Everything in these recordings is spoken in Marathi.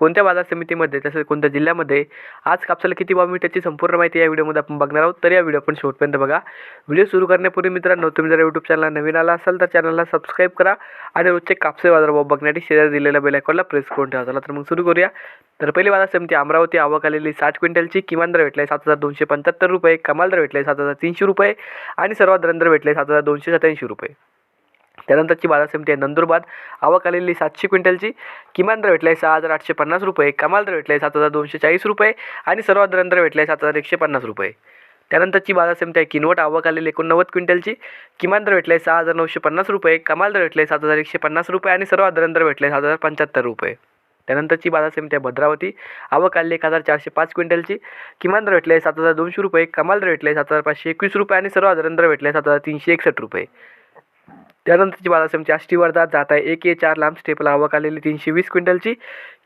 कोणत्या बाजार समितीमध्ये तसेच कोणत्या जिल्ह्यामध्ये आज कापसाला किती भाव मिळते त्याची संपूर्ण माहिती या व्हिडिओमध्ये आपण बघणार आहोत. तर या व्हिडिओ आपण शेवटपर्यंत बघा. व्हिडिओ सुरू करण्यापूर्वी मित्रांनो तुम्ही जर यूट्यूब चॅनलला नवीन आला असाल तर चॅनलला सबस्क्राईब करा आणि रोजचे कापसे बाजार भाव बघण्यासाठी शेजारी दिलेल्या बेलायकॉनला प्रेस करून ठेवा. चला तर मग सुरू करूया. तर पहिली बाजार समिती अमरावती आवक आलेली साठ क्विंटलची किमान दर भेटला आहे सात हजार दोनशे पंच्याहत्तर रुपये कमाल दर भेटला आहे सात हजार तीनशे रुपये आणि सर्वात दर भेटले सात हजार दोनशे सत्याऐंशी रुपये. त्यानंतरची बाजार समिती आहे नंदुरबार. आवक आलेली सातशे क्विंटलची. किमान दर भेटला आहे सहा हजार आठशे पन्नास रुपये. कमाल दर भेटला आहे सात हजार दोनशे चाळीस रुपये. आणि सर्वात दर भेटला आहे सात हजार एकशे पन्नास रुपये. त्यानंतरची बाजार समिती आहे किनवट. आवक आलेली एकोणनव्वद क्विंटलची. किमान दर भेटला आहे सहा हजार नऊशे पन्नास रुपये. कमाल दर भेटला आहे सात हजार एकशे पन्नास रुपये. आणि सर्वात दर भेटले आहे सात हजार पंच्याहत्तर रुपये. त्यानंतरची बाजार समिती आहे भद्रावती. आवक आलेली एक हजार चारशे पाच क्विंटलची. किमान दर भेटले आहे सात हजार दोनशे रुपये. कमाल दर भेटले आहे सात हजार पाचशे एकवीस रुपये. आणि सर्वात दर भेटले आहे सात हजार तीनशे एकसष्ट रुपये. त्यानंतरची बाजार आष्टी वर्धात जात आहे एक ए चार लांब स्टेपला आवक आलेली तीनशे वीस क्विंटलची.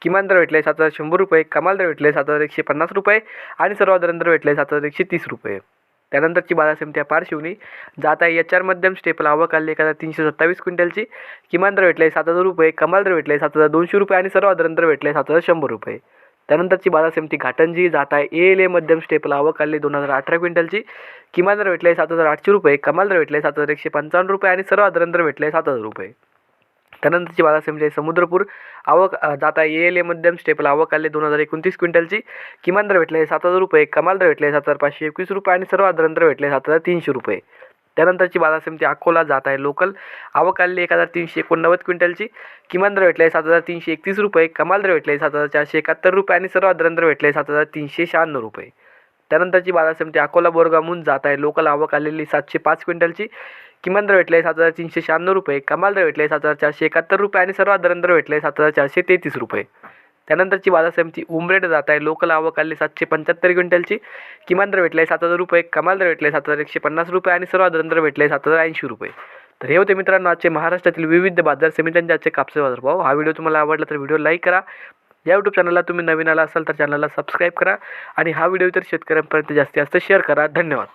किमान दर भेटले सात हजार शंभर रुपये कमाल दर भेटले सात हजार एकशे पन्नास रुपये आणि सर्वात दर भेटले सात हजार एकशे तीस रुपये. त्यानंतरची बाजार समिती आहे पारशिवनी जात आहे एच आर मध्यम स्टेपला आवक आली एक हजार तीनशे सत्तावीस क्विंटलची. किमान दर भेटले सात हजार रुपये कमाल दर भेटले सात हजार दोनशे रुपये आणि सर्वात दर भेटले सात हजार शंभर रुपये. त्यानंतरची बाजार समिती घाटंजी जात आहे ए एल ए मध्यम स्टेपला आवक दोन हजार अठरा क्विंटलची. किमान दर भेटले सात हजार आठशे रुपये कमाल दर भेटले सात हजार एकशे पंचावन्न रुपये आणि सर्व दर भेटले सात हजार रुपये. त्यानंतरची बाजार समिती आहे समुद्रपूर. आवक जाता जात आहे ए एल ए मध्यम स्टेपला आवक आले दोन हजार एकोणतीस क्विंटलची. किमान दर भेटले सात हजार रुपये कमाल दर भेटले सात हजार पाचशे एकवीस रुपये आणि सर्व दर भेटले सात हजार तीनशे रुपये. त्यानंतरची बाजार समिती अकोला जात आहे. लोकल आवक आलेली एक हजार तीनशे एकोणनव्वद क्विंटलची. किमान दर भेटले सात हजार तीनशे एकतीस रुपये. कमाल दर भेटले सात हजार चारशे एकाहत्तर रुपये आणि सर्वात दर भेटले सात हजार तीनशे शहाण्णव रुपये. त्यानंतरची बाजार समिती अकोला बोरगामहून जात आहे. लोकल आवक आलेली सातशे पाच क्विंटलची. किमान दर भेटले सात हजार तीनशे शहाण्णव रुपये. कमाल दर भेटले सात हजार चारशे एकाहत्तर रुपये आणि सर्वात दर भेटले सात हजार चारशे तेहतीस रुपये. त्यानंतरची बाजार समिती उमरेड जात आहे लोकल आवक आली सातशे पंच्याहत्तर क्विंटलची. किमान दर भेटले सात हजार रुपये. कमाल दर भेटले सात हजार एकशे पन्नास रुपये आणि सर्वात दर भेटले सात हजार ऐंशी रुपये. तर हे होते मित्रांनो आजचे महाराष्ट्रातील विविध बाजार समित्यांचे आजचे कापसे बाजारभाव. हा व्हिडिओ तुम्हाला आवडला तर व्हिडिओ लाईक करा. या यूट्यूब चॅनलला तुम्ही नवीन आला असाल तर चॅनलला सबस्क्राईब करा. आणि हा व्हिडिओ तर शेतकऱ्यांपर्यंत जास्तीत जास्त शेअर करा. धन्यवाद.